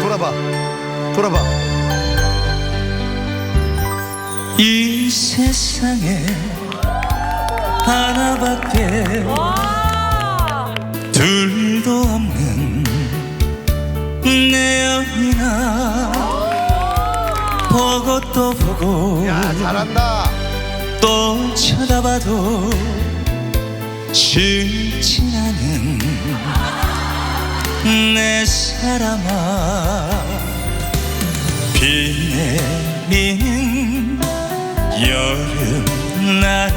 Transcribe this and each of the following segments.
돌아봐. 이 세상에 하나밖에 둘도 없는 내 여인아 보고 또 보고 야, 잘한다. 또 쳐다봐도 싫지 않은 내 사람아 비 내리는 여름날에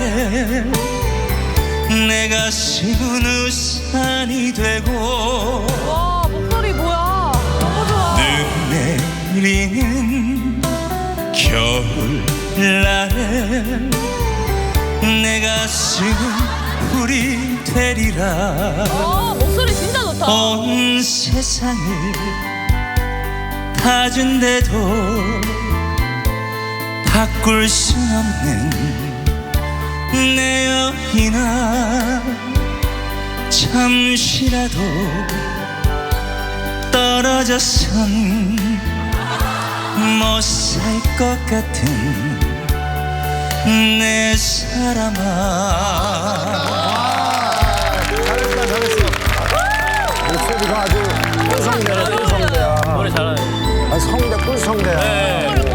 내가 심은 우산이 되고 와 목소리 뭐야? 너무 좋아. 눈 내리는 겨울날에 내가 심은 불이 되리라. 온 세상을 다 준대도 바꿀 순 없는 내 여인아 잠시라도 떨어져선 못 살 것 같은 내 사람아 아주 꿀성대야, 꿀성대야. 노래 잘하네. 아, 성대, 꿀성대야. 꿀꿀.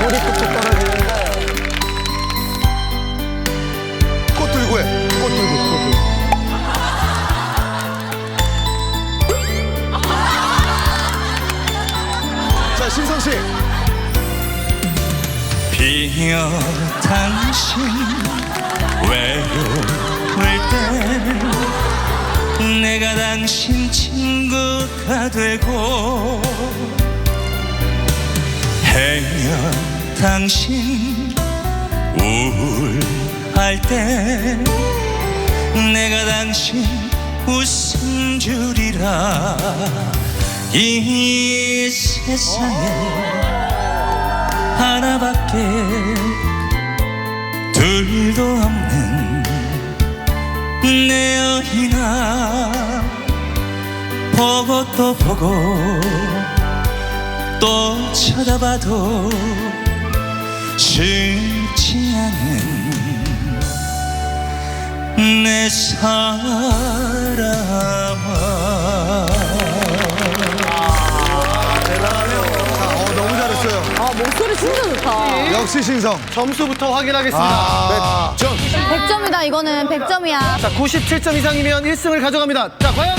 꼬리 끝에 떨어지는데. 꽃 들고 해. 꽃 들고, 꽃 들고. 자, 신성 씨. 비어 당신 내가 당신 친구가 되고 해면 당신 우울할 때 내가 당신 웃음 주리라 이 세상에 하나밖에 둘도 없는 내 보고 또 보고 또 쳐다봐도 싫지 않은 내 사랑아 어, 너무 잘했어요. 아 목소리 진짜 좋다. 역시 신성. 점수부터 확인하겠습니다. 아, 점. 100점이다 이거는 100점이야 자, 97점 이상이면 1승을 가져갑니다. 자, 과연